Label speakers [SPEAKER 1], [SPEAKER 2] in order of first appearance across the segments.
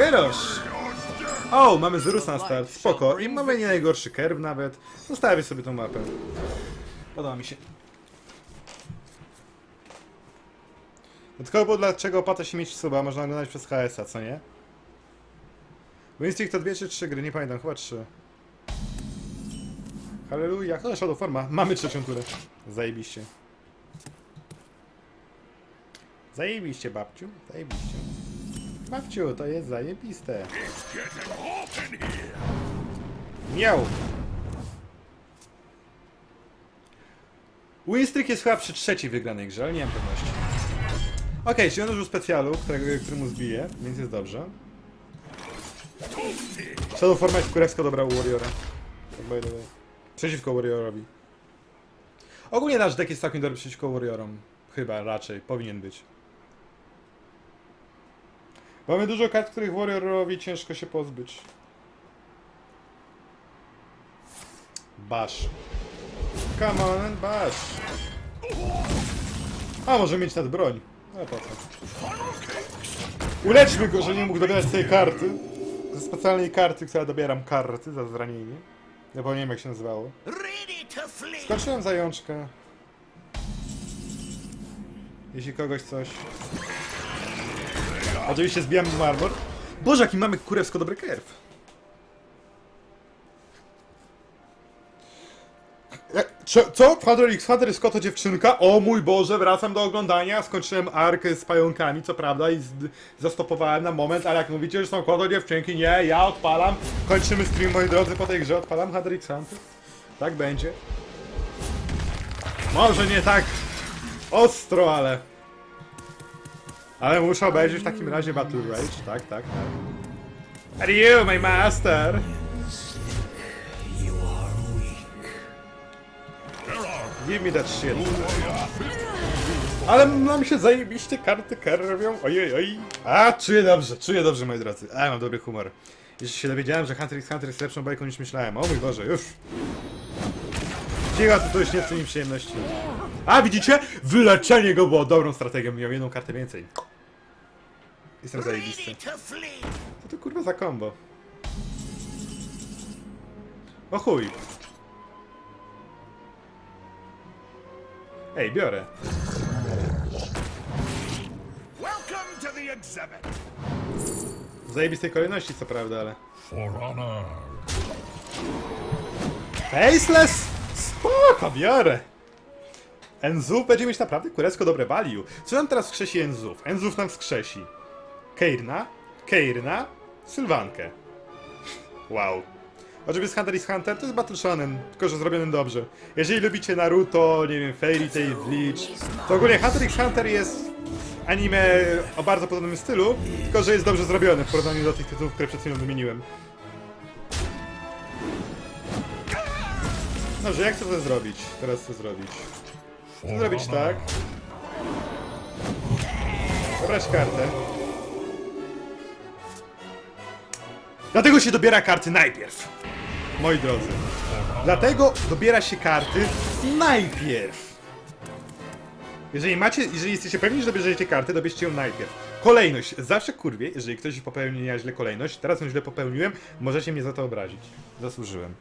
[SPEAKER 1] Gerosz! O, mamy Zerusa na start, spoko. I mamy nie najgorszy kerw nawet. Zostawię sobie tą mapę. Podoba mi się. Było dlaczego opłata się mieć suba, można oglądać przez HS-a, co nie? Winstinct to dwie czy trzy gry, nie pamiętam, chyba trzy. Halleluja, no Shadow Forma, mamy trzecią turę. Zajebiście. Zajebiście, babciu, zajebiście. Babciu, to jest zajebiste. Miał. Winstreak jest chyba przy trzeciej wygranej grze, ale nie mam pewności. Okej, czyli on użył specjalu, którego, który mu zbije, więc jest dobrze. Shadow Forma jest kurewsko dobra u Warriora. Tak. Przeciwko Warriorowi. Ogólnie nasz deck jest całkiem dobry przeciwko Warriorom. Chyba, raczej, powinien być. Mamy dużo kart, których Warriorowi ciężko się pozbyć. Bash. Come on bash. A, może mieć nad broń. No po co? Uleczmy go, że nie mógł dobierać tej karty. Ze specjalnej karty, która dobieram karty za zranienie. Ja nie wiem jak się nazywało. Skoczyłem zajączkę. Jeśli kogoś coś. Oczywiście zbijam mu armor. Boże, jaki mamy kurewsko dobry kerw. E, cze- Co? Father X, Father Scott to dziewczynka? O mój Boże, wracam do oglądania. Skończyłem ark z pająkami, co prawda, i zastopowałem na moment, ale jak mówicie, że są koto dziewczynki, nie, ja odpalam. Kończymy stream, moi drodzy, po tej grze odpalam Father X. Tak będzie. Może nie tak ostro, ale... Ale muszę obejrzeć w takim razie Battle Rage, tak, tak, tak. And you, my master! Give me that shit. Ale nam się zajebiście karty kerwią. Ojej, oj. A, czuję dobrze, czuję dobrze, moi drodzy. A, mam dobry humor. Jeszcze się dowiedziałem, że Hunter x Hunter jest lepszą bajką niż myślałem. O mój Boże, już. Cicho, to, już nie ceni przyjemności. A, widzicie? Wyleczenie go było dobrą strategią. Miał jedną kartę więcej. Jestem zajebisty. Co to kurwa za combo? O chuj. Ej, biorę. W zajebistej kolejności, co prawda, ale... Faceless? Spoko, biorę! Enzów będzie mieć naprawdę kurewsko dobre value. Co nam teraz wskrzesi Enzów? Enzów nam wskrzesi. Keirna, Keirna, Sylwankę. Wow. Oczywiście Hunter is Hunter to jest Battle Shonen, tylko że zrobiony dobrze. Jeżeli lubicie Naruto, nie wiem, Fairy Tail, Bleach, to ogólnie Hunter x Hunter jest anime o bardzo podobnym stylu, tylko że jest dobrze zrobiony w porównaniu do tych tytułów, które przed chwilą wymieniłem. Dobrze, jak chcę to zrobić? Teraz co zrobić? Chcę zrobić tak. Dobrać kartę. Dlatego się dobiera karty najpierw. Moi drodzy. Dlatego dobiera się karty najpierw. Jeżeli macie, jeżeli jesteście pewni, że dobierzecie kartę, dobierzcie ją najpierw. Kolejność. Zawsze kurwie, jeżeli ktoś popełni źle kolejność, teraz ją źle popełniłem, możecie mnie za to obrazić. Zasłużyłem.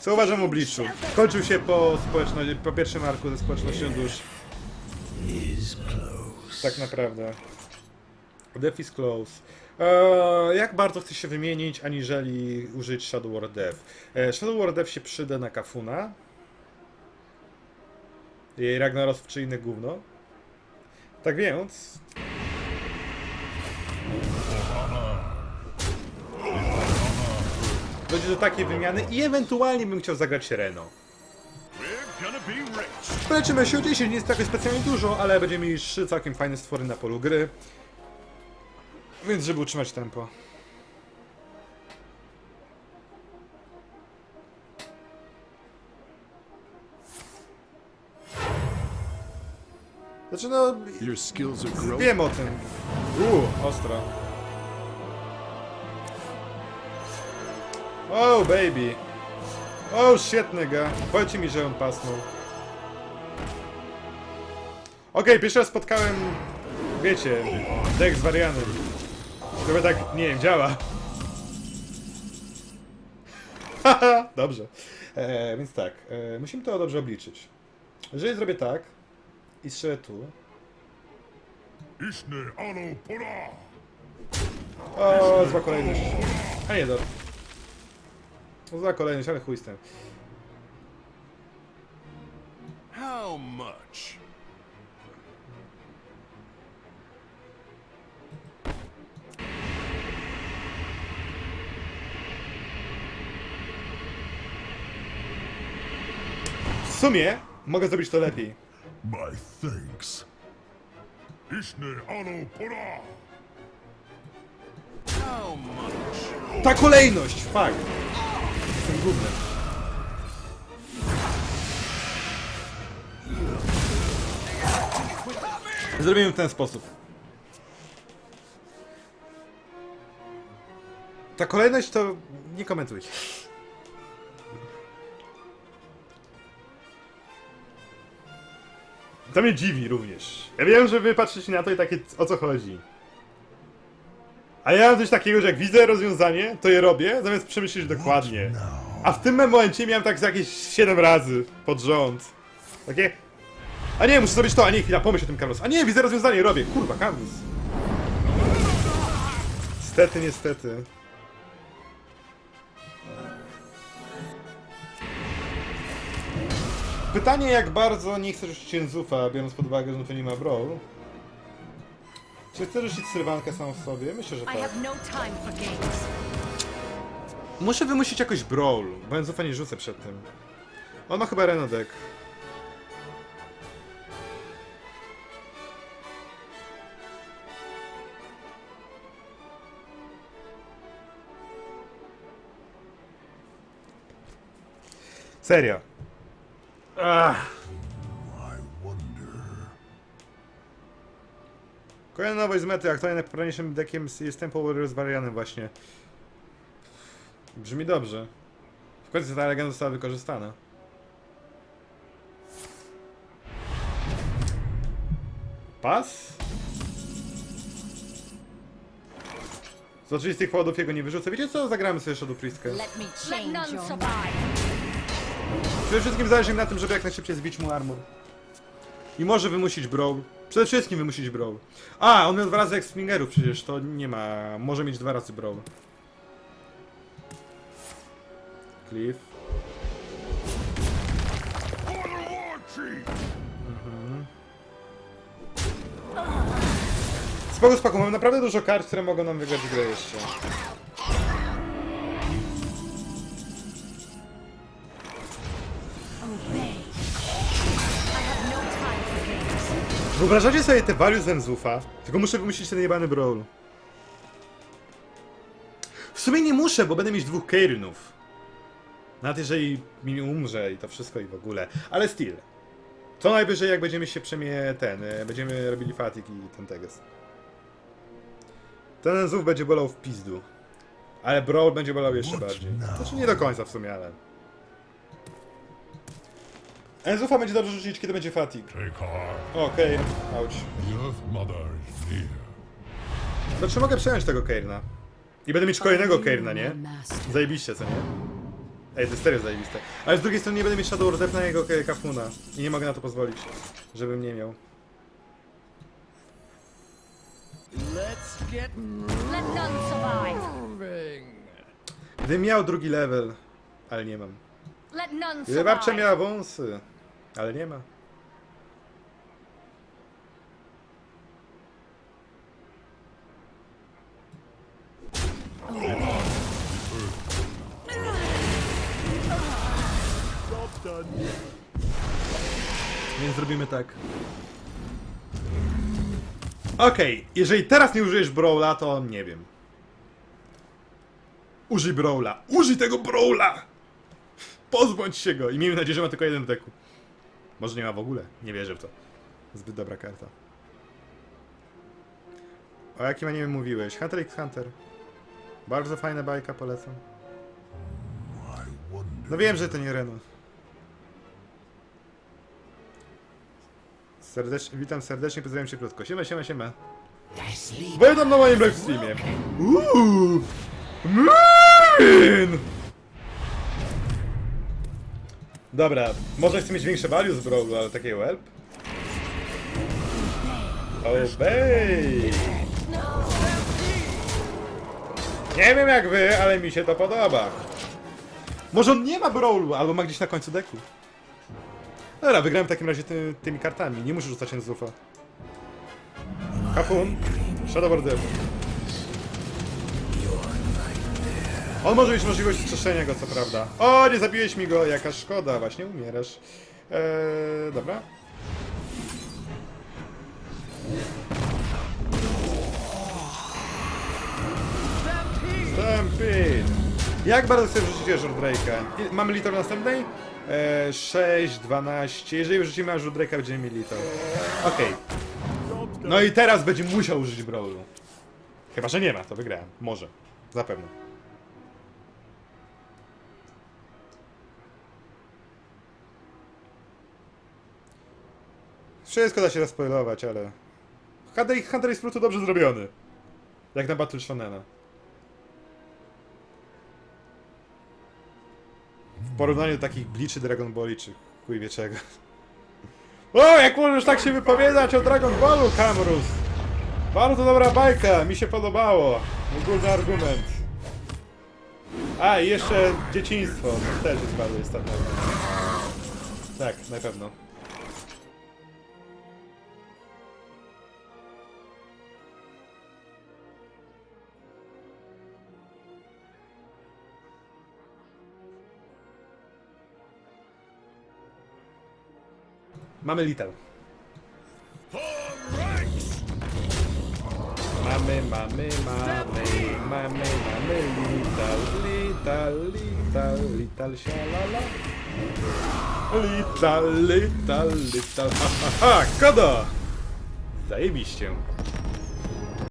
[SPEAKER 1] Co uważam o Bliczu? Kończył się po społeczności, po pierwszym arku ze społecznością dusz. Tak naprawdę. Death is close. Eee, jak bardzo chcesz się wymienić, aniżeli użyć Shadow War Death? Eee, Shadow War Death się przyda na Kafuna. Jej Ragnaros czy inne gówno. Tak więc... Dojdzie do takiej wymiany i ewentualnie bym chciał zagrać Reno. Poleczymy się 10, nie jest tak specjalnie dużo, ale będziemy mieli trzy całkiem fajne stwory na polu gry. Więc żeby utrzymać tempo. Znaczy no, wiem o tym. Uuu, ostro. Oh baby. Oh shit nigga. Powiedzcie mi, że on pasnął. Okej, pierwszy raz spotkałem, wiecie, Dex z Varianem. Chyba tak, nie wiem, działa. Haha, dobrze. E, więc tak, e, musimy to dobrze obliczyć. Jeżeli zrobię tak i strzelę tu. O, zła kolejność. A nie, dobra. Zła kolejność, ale chuj z tym.
[SPEAKER 2] How much?
[SPEAKER 1] W sumie mogę zrobić to lepiej.
[SPEAKER 2] My thanks. Ishne ano pora. How much?
[SPEAKER 1] Ta kolejność, fuck. Gównem. Zrobimy w ten sposób. Ta kolejność to nie komentuj. To mnie dziwi również. Ja wiem, że wy patrzycie na to i takie o co chodzi. A ja mam coś takiego, że jak widzę rozwiązanie, to je robię, zamiast przemyśleć dokładnie. A w tym momencie miałem tak jakieś 7 razy pod rząd. Takie... A nie, muszę zrobić to, a nie, chwila, pomyśl o tym Carlos. A nie, widzę rozwiązanie, robię. Kurwa, Carlos. Niestety, niestety. Pytanie, jak bardzo nie chcesz rzucić Enzufa, biorąc pod uwagę, że to nie ma brawl. Czy chcesz rzucić Sylwankę samą w sobie? Myślę, że tak. Muszę wymusić jakoś brawl, bo Enzufa nie rzucę przed tym. On ma chyba Renodek. Serio. Ach. Kolejna nowość z mety, aktualnie najpopularniejszym deckiem jest Tempo Warriors Varianem właśnie. Brzmi dobrze. W końcu ta legenda została wykorzystana. Pas? Z oczywistych powodów jego nie wyrzucę. Wiecie co? Zagramy sobie Shadow Priestkę.
[SPEAKER 3] Let me
[SPEAKER 4] Let
[SPEAKER 3] change
[SPEAKER 4] none
[SPEAKER 3] your
[SPEAKER 4] survive.
[SPEAKER 1] Przede wszystkim zależy mi na tym, żeby jak najszybciej zbić mu armor. I może wymusić brawl. Przede wszystkim wymusić brawl. A, on miał dwa razy X-Fingerów przecież, to nie ma... Może mieć dwa razy brawl. Cliff.
[SPEAKER 2] Chief!
[SPEAKER 1] Spoko, spoko, mamy naprawdę dużo kart, które mogą nam wygrać grę jeszcze. Wyobrażacie sobie te value z Enzufa? Tylko muszę wymyślić ten jebany brawl. W sumie nie muszę, bo będę mieć dwóch Keirynów. Nawet jeżeli mi umrze i to wszystko i w ogóle. Ale still. Co najwyżej jak będziemy się przemie ten, e, będziemy robili fatig i ten teges. Ten Enzuf będzie bolał w pizdu. Ale Brawl będzie bolał jeszcze bardziej. Znaczy nie do końca w sumie, ale... Enzufa będzie dobrze rzucić, kiedy będzie fatig. Okej, auć.
[SPEAKER 2] The Earth Mother is near.
[SPEAKER 1] To czy mogę przejąć tego Keirna? I będę mieć kolejnego Keirna, nie? Zajebiście, co nie? Ej, to jest serio zajebiste. Ale z drugiej strony nie będę mieć Shadow Ordef na jego Ke- Kafuna. I nie mogę na to pozwolić. Żebym nie miał.
[SPEAKER 4] Let none survive.
[SPEAKER 1] Gdybym miał drugi level. Ale nie mam.
[SPEAKER 4] Let none
[SPEAKER 1] Gdyby babcia miała wąsy. Ale nie ma. Więc zrobimy tak. Okej, jeżeli teraz nie użyjesz Brawla, to nie wiem. Użyj Brawla. Użyj tego Brawla! Pozbądź się go! I miejmy nadzieję, że ma tylko jeden deku. Może nie ma w ogóle. Nie wierzę w to. Zbyt dobra karta. O jakim animie mówiłeś? Hunter x Hunter. Bardzo fajna bajka, polecam. No wiem, że to nie Renu. Serdecznie, witam serdecznie, pozdrawiam cię krótko. Siema, siema, siema. Wejdę na moim livestreamie. Uuu! Min! Dobra, może chcę mieć większe value z Brawlu, ale takiego help? Obey! Nie wiem jak wy, ale mi się to podoba. Może on nie ma Brawlu, albo ma gdzieś na końcu deku. Dobra, wygrałem w takim razie ty, tymi kartami, nie muszę rzucać Enzufa. Kafun, Shadow Border. On może mieć możliwość wskrzeszenia go, co prawda. O, nie zabiłeś mi go, jaka szkoda, właśnie umierasz. Eee, dobra. Jak bardzo chcesz wrzucić Azure Drake'a? Mamy liter następnej? Eee, 6, 12. Jeżeli wrzucimy Azure Drake'a, będziemy mieli liter. Okej. No i teraz będzie musiał użyć Brawlu. Chyba, że nie ma, to wygrałem. Może. Zapewne. Wszystko da się zaspoilować, ale... Hunter, Hunter jest po prostu dobrze zrobiony. Jak na Battle Shonena. Porównaniu do takich Bleachy, Dragon Balli czy chuj wie czego. O, jak możesz tak się wypowiadać o Dragon Ballu, Kamrus? Bardzo dobra bajka, mi się podobało. Ogólny argument. A, i jeszcze dzieciństwo, też jest bardzo istotne. Tak, na pewno. Mamy Little. Mamy, mamy, mamy, mamy, mamy Little, Little, Little, Little, sialala. Little, Little, Little, ha, ha, ha, kodo! Zajebiście.